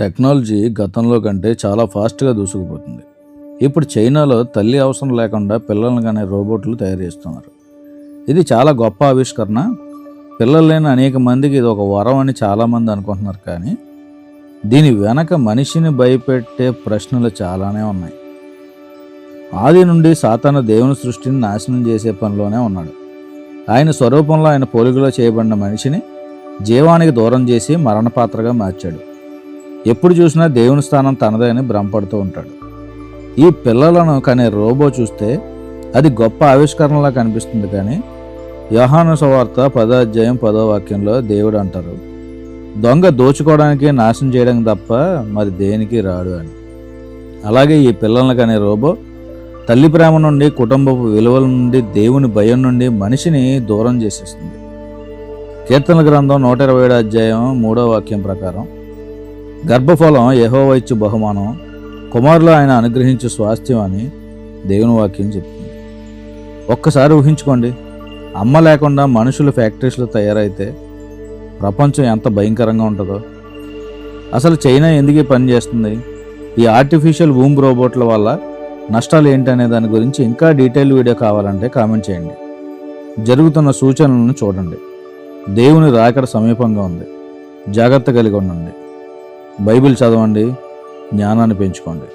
Technology గతంలో కంటే చాలా ఫాస్ట్గా దూసుకుపోతుంది. ఇప్పుడు చైనాలో తల్లి అవసరం లేకుండా పిల్లల్ని కానీ రోబోట్లు తయారు చేస్తున్నారు. ఇది చాలా గొప్ప ఆవిష్కరణ. పిల్లలు లేని అనేక మందికి ఇది ఒక వరం అని చాలామంది అనుకుంటున్నారు కానీ దీని వెనక మనిషిని భయపెట్టే ప్రశ్నలు చాలానే ఉన్నాయి. ఆది నుండి సాతాను దేవుని సృష్టిని నాశనం చేసే పనిలోనే ఉన్నాడు. ఆయన స్వరూపంలో ఆయన పోలికలో చేయబడిన మనిషిని జీవానికి దూరం చేసి మరణపాత్రగా మార్చాడు. ఎప్పుడు చూసినా దేవుని స్థానం తనదే అని భ్రమపడుతూ ఉంటాడు. ఈ పిల్లలను కనే రోబో చూస్తే అది గొప్ప ఆవిష్కరణలా కనిపిస్తుంది కానీ యోహాను సువార్త పదో అధ్యాయం పదో వాక్యంలో దేవుడు అంటారు దొంగ దోచుకోవడానికి నాశనం చేయడం తప్ప మరి దేనికి రాడు అని. అలాగే ఈ పిల్లలను కనే రోబో తల్లి ప్రేమ నుండి కుటుంబపు విలువల నుండి దేవుని భయం నుండి మనిషిని దూరం చేసేస్తుంది. కీర్తన గ్రంథం నూట ఇరవై ఏడు అధ్యాయం మూడో వాక్యం ప్రకారం గర్భఫలం యెహోవా ఇచ్చు బహుమానం కుమారులు ఆయన అనుగ్రహించు స్వాస్థ్యం అని దేవుని వాక్యం చెప్తుంది. ఒక్కసారి ఊహించుకోండి అమ్మ లేకుండా మనుషులు ఫ్యాక్టరీస్లో తయారైతే ప్రపంచం ఎంత భయంకరంగా ఉంటుందో. అసలు చైనా ఎందుకు పనిచేస్తుంది ఈ ఆర్టిఫిషియల్ వూమ్ రోబోట్ల వల్ల నష్టాలు ఏంటనే దాని గురించి ఇంకా డీటెయిల్ వీడియో కావాలంటే కామెంట్ చేయండి. జరుగుతున్న సూచనలను చూడండి. దేవుని రాకడ సమీపంగా ఉంది. జాగ్రత్త కలిగి ఉండండి. బైబిల్ చదవండి జ్ఞానాన్ని పెంచుకోండి.